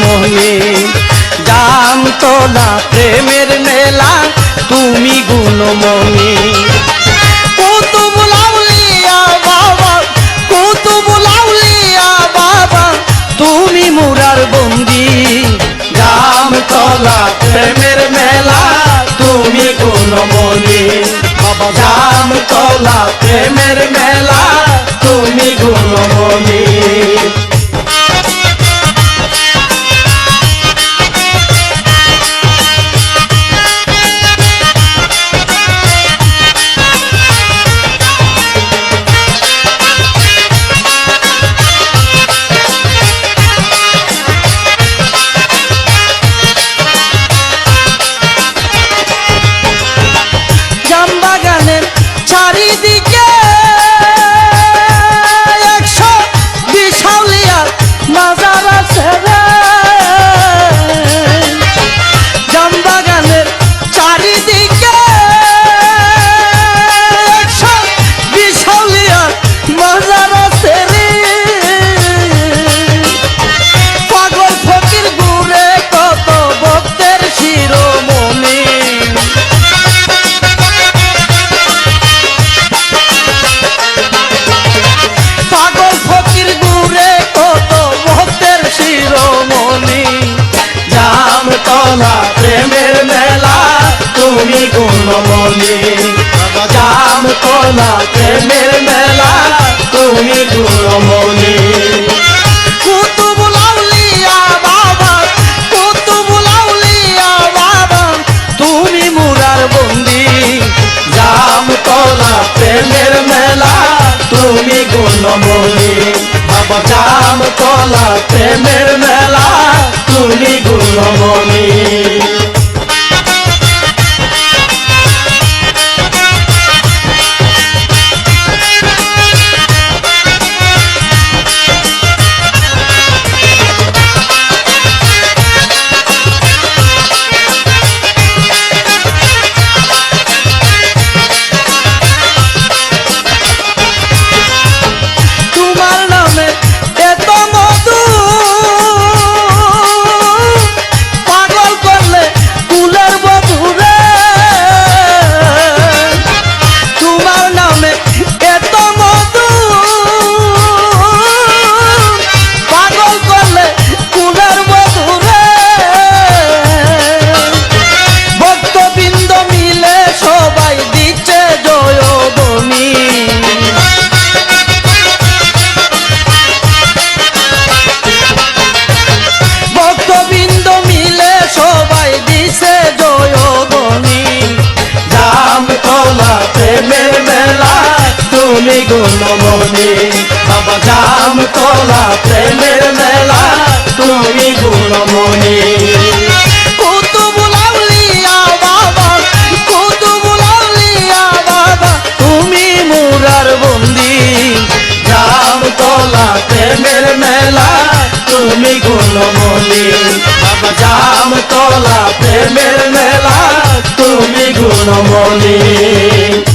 মনে জানতো না প্রেমের মেলা, তুমি গুণমণি তুমি মুরার বন্দি। জাম তলা প্রেমের মেলা, তুমি গুণমণি বাবা জাম তলা প্রেমের মেলা, তুমি গুণমণি গুণ গুণমলি জাম কলা প্রেমের মেলা তুমি গুণমলি প্রেমের মেলা তুমি গুণমলি বাবা জাম কলা প্রেমের মেলা তুমি গুণ বলি মনে গুণ মনে বাবা জাম তোলা প্রেমের মেলা তুমি গুণ মনে প্রেমের মেলা তুমি গুণ মনে বাবা জাম তোলা প্রেমের মেলা তুমি গুণ মনে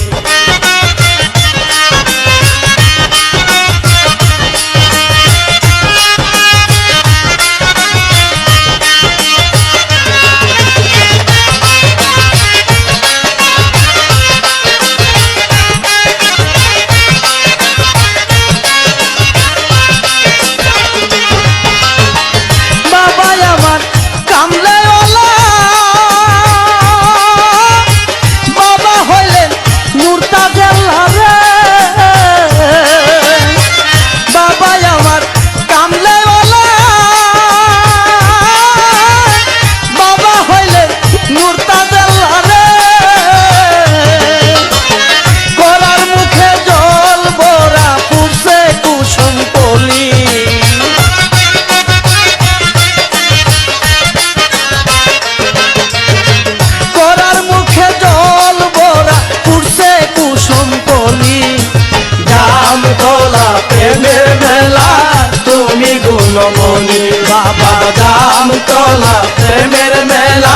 প্রেমের মেলা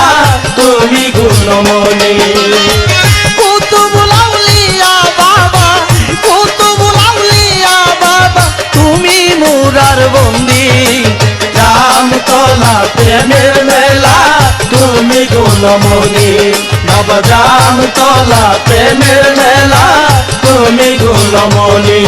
তুমি গুণমণি। বন্দি। রামতলা প্রেমের মেলা তুমি গুণমণি। নবজাম তলা প্রেমের মেলা তুমি গুণমণি।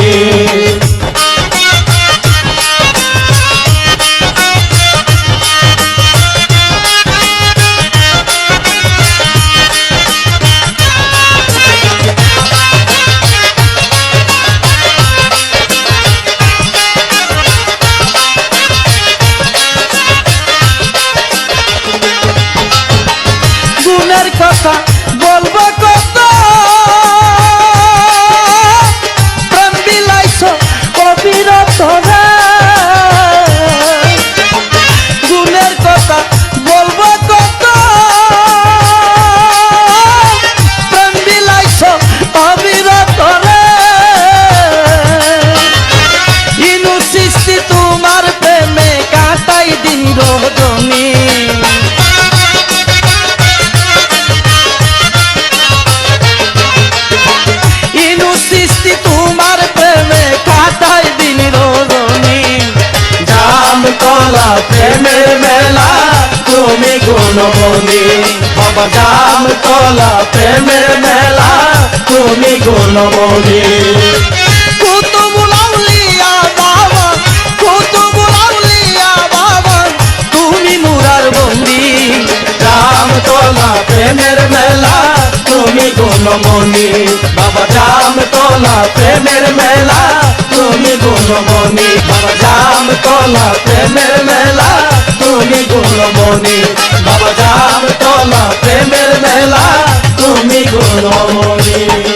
কথা প্রেমের মেলা তুমি গুণমণি বাবা জাম তলা প্রেমের মেলা তুমি গুণমণি কুতুবুল আউলিয়া বাবা কুতুবুল আউলিয়া বাবা তুমি মুরার বন্দি। জাম তোলা প্রেমের মেলা তুমি গুণমণি বাবা জাম তোলা প্রেমের মেলা তুমি গুণমণি তোলা প্রেমের মেলা তুমি গুণমণি। বাবা জাম তোলা প্রেমের মেলা তুমি গুণমণি।